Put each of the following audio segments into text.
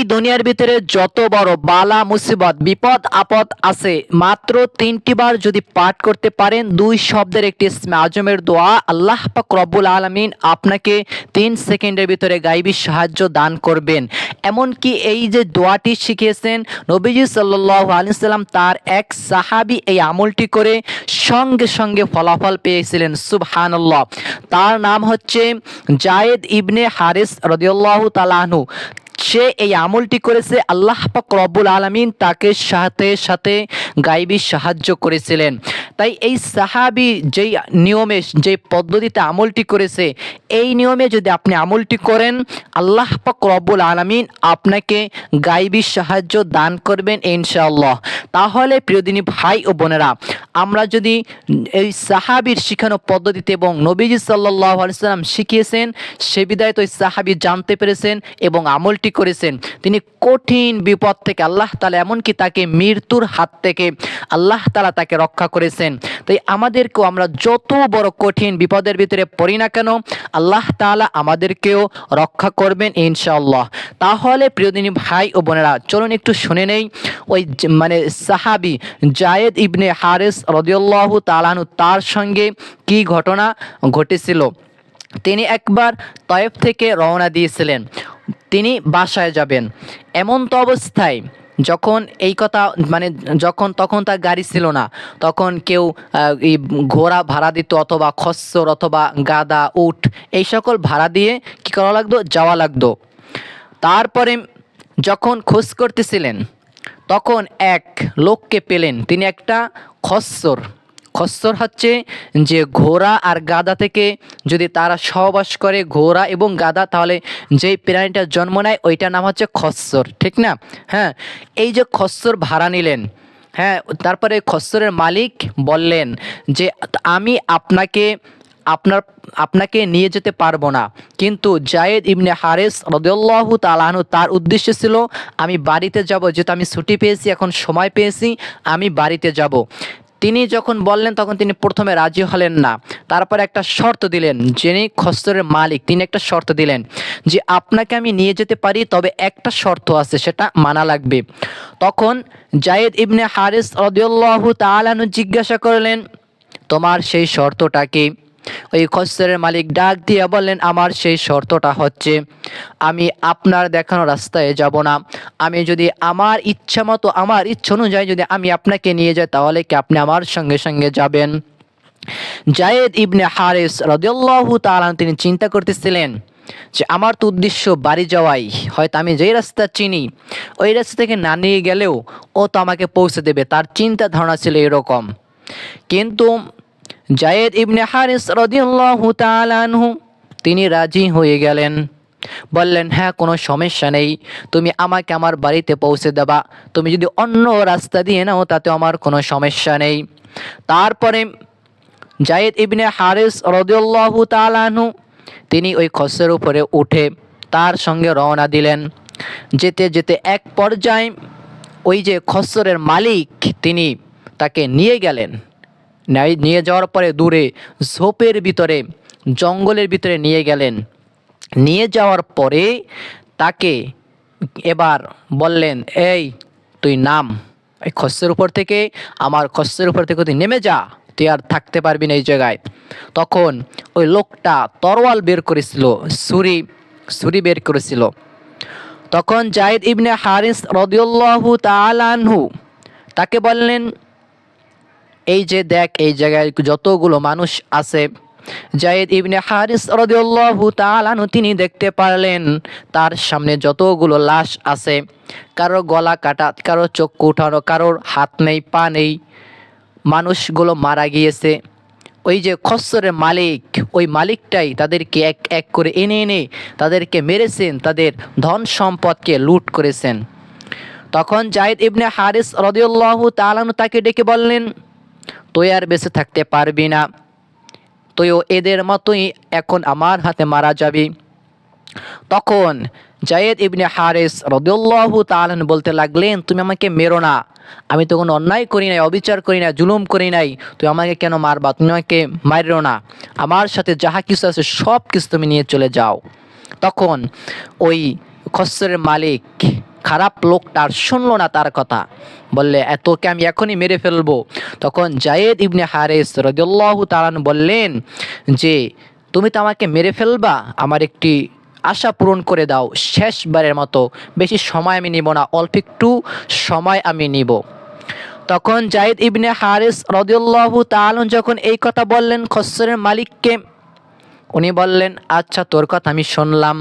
এই দুনিয়ার ভিতরে যত বড় বালা, মুসিবত, বিপদ, আপদ আছে, মাত্র তিনটি বার যদি পাঠ করতে পারেন, দুই শব্দের একটি আজমের দোয়া আল্লাহ পাক রব্বুল আলমিন আপনাকে তিন সেকেন্ডের ভিতরে গাইবী সাহায্য দান করবেন। এমনকি এই যে দোয়াটি শিখিয়েছেন নবীজি সাল্লাহ আলিয়াল্লাম তার এক সাহাবি এই আমলটি করে সঙ্গে সঙ্গে ফলাফল পেয়েছিলেন, সুবহানাল্লাহ। তার নাম হচ্ছে জায়েদ ইবনে হারিস রদিয়াল্লাহু তালাহনু সে এই আমলটি করেছে আল্লাহ পাক রব্বুল আলমিন তাকে সাথে সাথে গাইবি সাহায্য করেছিলেন। তাই এই সাহাবি যেই নিয়মে যে পদ্ধতিতে আমলটি করেছে, এই নিয়মে যদি আপনি আমলটি করেন, আল্লাহ পাক রব্বুল আলমিন আপনাকে গাইবী সাহায্য দান করবেন ইনশাআল্লাহ। তাহলে প্রিয়দিনী ভাই ও বোনেরা, আমরা যদি এই সাহাবির শিখানো পদ্ধতিতে এবং নবীজি সাল্লাহ আলিয়াল্লাম শিখিয়েছেন, সে বিদায় তো এই সাহাবি জানতে পেরেছেন এবং আমলটি করেছেন। তিনি কঠিন বিপদ থেকে আল্লাহ তালা এমনকি তাকে মৃত্যুর হাত থেকে আল্লাহ তালা তাকে রক্ষা করেছেন। তাই আমাদেরকেও আমরা যত বড় কঠিন বিপদের ভিতরে পড়ি না কেন, আল্লাহ তালা আমাদেরকেও রক্ষা করবেন ইনশাআল্লাহ। তাহলে প্রিয়দিনী ভাই ও বোনেরা, চলুন একটু শুনে নেই, ওই মানে সাহাবি জায়েদ ইবনে হারেস রদিয়াল্লাহু তালানু তার সঙ্গে কি ঘটনা ঘটেছিল? তিনি একবার তয়েব থেকে রওনা দিয়েছিলেন। তিনি বাসায় যাবেন। এমন তো অবস্থায় যখন এই কথা মানে যখন, তখন তার গাড়ি ছিল না। তখন কেউ ঘোড়া ভাড়া দিত অথবা খসর অথবা গাদা, উট, এই সকল ভাড়া দিয়ে কী করা লাগতো? যাওয়া লাগতো। তারপরে যখন খোঁজ করতেছিলেন, তখন এক লোককে পেলেন। তিনি একটা খচ্চর। খচ্চর হচ্ছে যে ঘোড়া আর গাদা থেকে যদি তারা সহবাস করে ঘোড়া এবং গাদা, তাহলে যেই প্রাণীটা জন্ম নেয় ওইটার নাম হচ্ছে খচ্চর ঠিক না? হ্যাঁ এই যে খচ্চর ভাড়া নিলেন হ্যাঁ তারপরে খচ্চরের মালিক বললেন যে, আমি আপনাকে, আপনার, আপনাকে নিয়ে যেতে পারব না। কিন্তু জায়েদ ইবনে হারেস রদুল্লাহু তালাহনু তার উদ্দেশ্য ছিল, আমি বাড়িতে যাব, যেহেতু আমি ছুটি পেয়েছি, এখন সময় পেয়েছি, আমি বাড়িতে যাব। তিনি যখন বললেন, তখন তিনি প্রথমে রাজি হলেন না। তারপর একটা শর্ত দিলেন, যিনি খস্তরের মালিক, তিনি একটা শর্ত দিলেন যে, আপনাকে আমি নিয়ে যেতে পারি, তবে একটা শর্ত আছে, সেটা মানা লাগবে। তখন জায়েদ ইবনে হারিস রদিউল্লাহ তালানু জিজ্ঞাসা করলেন, তোমার সেই শর্তটা কি? ওই খচ্চরের মালিক ডাক দিয়ে বললেন, আমার সেই শর্তটা হচ্ছে, আমি আপনার দেখানো রাস্তায় যাব না। আমি যদি আমার ইচ্ছা মতো, আমার ইচ্ছা অনুযায়ী যদি আমি আপনাকে নিয়ে যাই, তাহলে কি আপনি আমার সঙ্গে সঙ্গে যাবেন? জায়েদ ইবনে হারিস রদিয়াল্লাহু তাআলা তিনি চিন্তা করতেছিলেন যে, আমার তো উদ্দেশ্য বাড়ি যাওয়াই, হয়তো আমি যেই রাস্তা চিনি, ওই রাস্তা থেকে না নিয়ে গেলেও ও তো আমাকে পৌঁছে দেবে। তার চিন্তা ধারণা ছিল এরকম। কিন্তু জায়েদ ইবনে হারিস রদিয়াল্লাহু তাআলা আনহু, তিনি রাজি হয়ে গেলেন। বললেন হ্যাঁ কোনো সমস্যা নেই। তুমি আমাকে আমার বাড়িতে পৌঁছে দেবা। তুমি যদি অন্য রাস্তা দিয়ে নাও, তাতে আমার কোনো সমস্যা নেই। তারপরে জায়েদ ইবনে হারিস রদিয়াল্লাহু তাআলা আনহু, তিনি ওই খসের উপরে উঠে তার সঙ্গে রওনা দিলেন। যেতে যেতে এক পর্যায়ে ওই যে খসরের মালিক, তিনি তাকে নিয়ে গেলেন। নিয়ে যাওয়ার পরে দূরে ঝোপের ভিতরে, জঙ্গলের ভিতরে নিয়ে গেলেন। নিয়ে যাওয়ার পরে তাকে এবার বললেন, এই, তুই নাম। এই খস্যের উপর থেকে, আমার খস্যের উপর থেকে তুই নেমে যা। তুই আর থাকতে পারবি না এই জায়গায়। তখন ওই লোকটা তরোয়াল বের করেছিল, ছুরি ছুরি বের করেছিল। তখন জায়েদ ইবনে হারিস রদিউল্লাহু তাআলাহু তাকে বললেন এই যে দেখ, এই জায়গায় যতগুলো মানুষ আছে, জায়েদ ইবনে হারিস রদিউল্লাহু তাআলাহু তিনি দেখতে পারলেন তার সামনে যতগুলো লাশ আছে, কারও গলা কাটা, কারও চক্ষু উঠানো, কারোর হাত নেই, পা নেই, মানুষগুলো মারা গিয়েছে। ওই যে খচ্চরের মালিক, ওই মালিকটাই তাদেরকে এক এক করে এনে এনে তাদেরকে মেরেছেন, তাদের ধন সম্পদকে লুট করেছেন। তখন জায়েদ ইবনে হারিস রদিউল্লাহু তাআলাহু তাকে ডেকে বললেন তুই আর বেঁচে থাকতে পারবি না। তুইও এদের মতোই এখন আমার হাতে মারা যাবি। তখন জায়েদ ইবনে হারিস রদিউল্লাহু তাআলাহু বলতে লাগলেন, তুমি আমাকে মেরো না। আমি তো কোনো অন্যায় করি নাই, অবিচার করি নাই, জুলুম করি নাই। তুই আমাকে কেন মারবা? তুমি আমাকে মারিও না। আমার সাথে যাহা কিছু আছে সব কিছু তুমি নিয়ে চলে যাও। তখন ওই খচ্চরের মালিক খারাপ লোকটা শুনলো না তার কথা। বললে, এতকে আমি এখনই মেরে ফেলব। তখন জায়েদ ইবনে হারেস রদিয়াল্লাহু তালান বললেন, যে, তুমি তো আমাকে মেরে ফেলবা, আমার একটি আশা পূরণ করে দাও, শেষবারের মতো। বেশি সময় আমি নিব না, অল্প একটু সময় আমি নিব। তখন জাইদ ইবনে হারিস রদিউল্লাহু তাআলা যখন এই কথা বললেন, খসরের মালিককে উনি বললেন আচ্ছা তোর কথা আমি শুনলাম।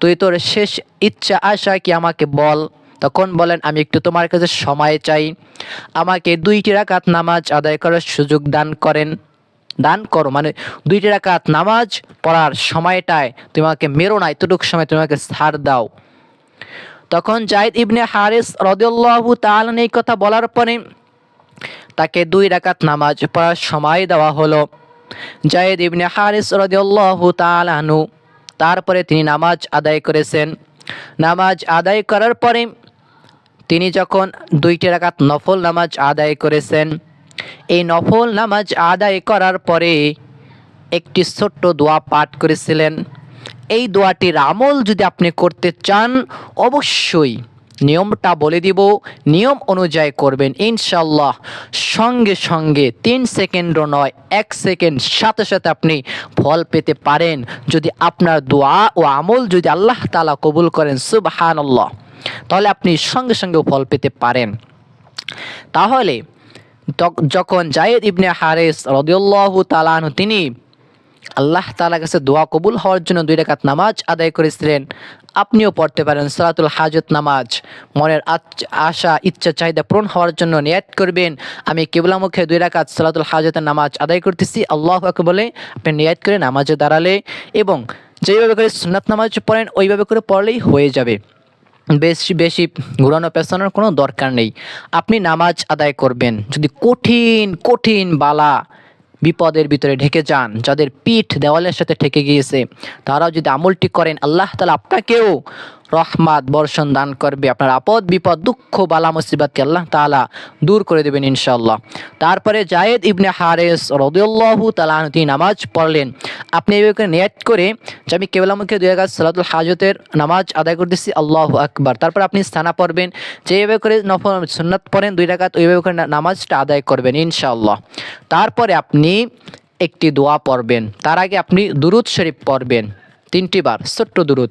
তুই তোর শেষ ইচ্ছা আশা কি আমাকে বল? তখন বলেন, আমি একটু তোমার কাছে সময় চাই। আমাকে দুইটি রাকাত নামাজ আদায় করার সুযোগ দান করেন। দান করো মানে দুইটি রাকাত নামাজ পড়ার সময়টায় তুমি আমাকে মেরো না, এতটুকু সময় তুমি আমাকে ছাড় দাও। তখন জাইদ ইবনে হারিস রদিউল্লাহু তাআলা এই কথা বলার পরে তাকে দুই রাকাত নামাজ পড়ার সময় দেওয়া হলো। জায়েদ ইবনে হারিস রদিউল্লাহু আনহু। তারপরে তিনি নামাজ আদায় করেছেন। নামাজ আদায় করার পরে তিনি যখন দুইটি রাকাত নফল নামাজ আদায় করেছেন, এই নফল নামাজ আদায় করার পরে একটি ছোট্ট দোয়া পাঠ করেছিলেন। এই দোয়াটির আমল যদি আপনি করতে চান, অবশ্যই নিয়মটা বলে দিব। নিয়ম অনুযায়ী করবেন ইনশাল্লাহ সঙ্গে সঙ্গে তিন সেকেন্ডও নয়, এক সেকেন্ড সাথে সাথে আপনি ফল পেতে পারেন। যদি আপনার দোয়া ও আমল যদি আল্লাহ তালা কবুল করেন সুবহান আল্লাহ তাহলে আপনি সঙ্গে সঙ্গে ফল পেতে পারেন। তাহলে যখন জায়েদ ইবনে হারেস রদিউল্লাহু তালানহ তিনি আল্লাহ তালা কাছে দোয়া কবুল হওয়ার জন্য দুই রাকাত নামাজ আদায় করেছিলেন আপনিও পড়তে পারেন সালাতুল হাজত নামাজ। মনের আশা, ইচ্ছা, চাহিদা পূরণ হওয়ার জন্য নিয়াত করবেন। আমি কেবলামুখে দুই রাকাত সালাতুল হাজতের নামাজ আদায় করতেছি। আল্লাহ বলে আপনি নিয়াত করে নামাজে দাঁড়ালে এবং যেভাবে করে সুন্নাত নামাজ পড়েন, ওইভাবে করে পড়লেই হয়ে যাবে। বেশি বেশি ঘুরানো পেছানোর কোনো দরকার নেই। আপনি নামাজ আদায় করবেন। যদি কঠিন কঠিন বালা বিপদের ভিতরে ঢেকে যান, যাদের পিঠ দেওয়ালের সাথে ঠেকে গিয়েছে। তারাও যদি আমলটি করেন, আল্লাহ তালা আপনাকেও রহমাত, বর্ষণ দান করবে আপনার আপদ, বিপদ, দুঃখ, বালা, মুসিবাতকে আল্লাহ তাআলা দূর করে দেবেন ইনশাল্লাহ তারপরে জায়েদ ইবনে হারেস রদিউল্লাহু তাআলা তিনি নামাজ পড়লেন। আপনি এইভাবে নিয়ত করে যে আমি কেবলামুখে দুই গাছ সালাতুল হাজতের নামাজ আদায় করতেছি, আল্লাহ আকবার। তারপর আপনি স্থানা পড়বেন, যে এইভাবে করে নফল সুন্নাত পড়েন, দুই রাকাত ওইভাবে করে নামাজটা আদায় করবেন ইনশাআল্লাহ। তারপরে আপনি একটি দোয়া পড়বেন। তার আগে আপনি দুরুদ শরীফ পড়বেন। তিনটি বার, ছোট্ট দূরত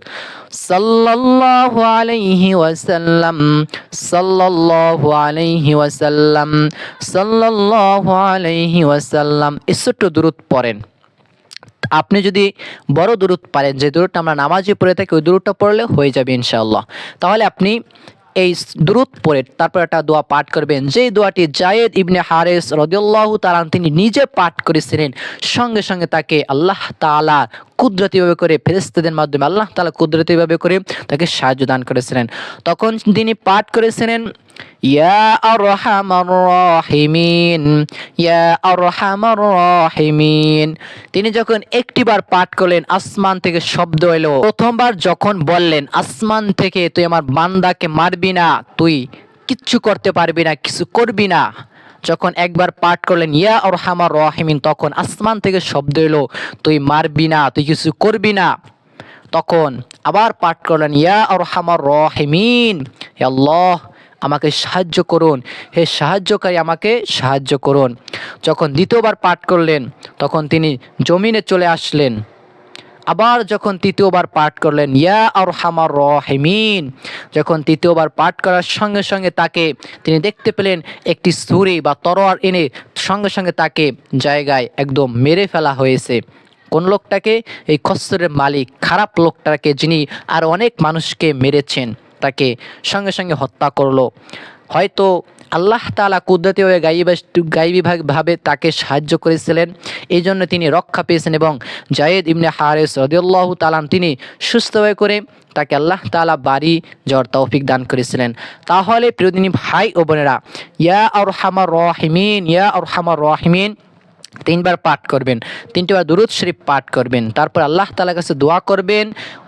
সাল্লাল্লাহু আলাইহি ওয়াসাল্লাম, সাল্লাল্লাহু আলাইহি ওয়াসাল্লাম, সাল্লাল্লাহু আলাইহি ওয়াসাল্লাম এই ছোট্ট দুরুদ পড়েন। আপনি যদি বড় দূরত পারেন, যে দূরটা আমরা নামাজে পড়ে থাকি, ওই দূরটা পড়লে হয়ে যাবে ইনশাআল্লাহ। তাহলে আপনি এই দ্রুত পড়ে, তারপর একটা দোয়া পাঠ করবেন। যেই দোয়াটি জায়েদ ইবনে হারেস রদিউল্লাহ তালান তিনি নিজে পাঠ করেছিলেন, সঙ্গে সঙ্গে তাকে আল্লাহ তাআলা কুদরতিভাবে করে ফেরেস্তাদের মাধ্যমে আল্লাহ তালা কুদরতিভাবে করে তাকে সাহায্য দান করেছিলেন। তখন তিনি পাঠ করেছিলেন ইয়া আরহামার রাহিমিন ইয়া আরহামার রাহিমিন তিনি যখন একটিবার পাঠ করলেন, আসমান থেকে শব্দ এলো। প্রথমবার যখন বললেন, আসমান থেকে তুই আমার বান্দাকে মারবি না, তুই কিচ্ছু করতে পারবি না, কিছু করবি না। যখন একবার পাঠ করলেন, ইয়া আরহামার রাহিমিন তখন আসমান থেকে শব্দ এলো, তুই মারবি না, তুই কিছু করবি না। তখন আবার পাঠ করলেন, ইয়া আরহামার রাহিমিন আল্লাহ আমাকে সাহায্য করুন। হে সাহায্যকারী, আমাকে সাহায্য করুন। যখন দ্বিতীয়বার পাঠ করলেন, তখন তিনি জমিনে চলে আসলেন। আবার যখন তৃতীয়বার পাঠ করলেন, ইয়া আর হামার রহিমিন, যখন তৃতীয়বার পাঠ করার সঙ্গে সঙ্গে তাকে তিনি দেখতে পেলেন, একটি ছুরি বা তরোয়ার এনে সঙ্গে সঙ্গে তাকে জায়গায় একদম মেরে ফেলা হয়েছে। কোন লোকটাকে? এই খসরের মালিক, খারাপ লোকটাকে যিনি আর অনেক মানুষকে মেরেছেন। তাকে সঙ্গে সঙ্গে হত্যা করল। হয়তো আল্লাহ তালা কুদরতি হয়ে গাইবী ভাবে তাকে সাহায্য করেছিলেন। এই জন্য তিনি রক্ষা পেয়েছেন এবং জায়েদ ইবনে হারেস রদিউল্লাহ তালাম তিনি সুস্থ হয়ে করে তাকে আল্লাহ তালা বাড়ি যাওয়ার তৌফিক দান করেছিলেন। তাহলে প্রিয়দিনী ভাই ও বোনেরা, ইয়া আর হামার রহিমিন, ইয়া আর হামার রহিমিন তিনবার পাঠ করবেন, তিনটিবার দুরুদ শরীফ পাঠ করবেন, তারপর আল্লাহ তালার কাছে দোয়া করবেন,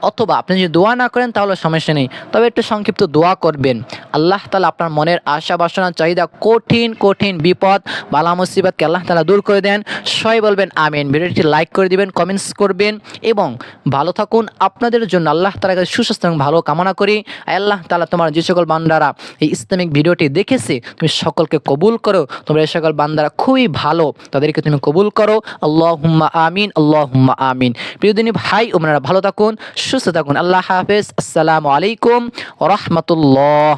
অথবা আপনি যদি দোয়া না করেন তাহলে সমস্যা নেই, তবে একটু সংক্ষিপ্ত দোয়া করবেন। আল্লাহ তালা আপনার মনের আশা, বাসনা, চাহিদা কঠিন কঠিন বিপদ, বালা মুসিবতকে আল্লাহ তালা দূর করে দেন। সবাই বলবেন আমিন। ভিডিওটি লাইক করে দিবেন, কমেন্টস করবেন এবং ভালো থাকুন। আপনাদের জন্য আল্লাহ তালার কাছে সুস্বাস্থ্য এবং ভালো কামনা করি। আল্লাহ তালা তোমার যে সকল বান্দারা এই ইসলামিক ভিডিওটি দেখেছে, তুমি সকলকে কবুল করো। তোমরা এই সকল বান্দারা খুবই ভালো, তাদেরকে তুমি কবুল করো। আল্লাহ হুম্মা আমিন আল্লাহ হুম্মা আমিন প্রিয়দিনী ভাই ওমনারা ভালো থাকুন, সুস্থ থাকুন। আল্লাহ হাফেজ। আসসালামু আলাইকুম রহমতুল্লাহ।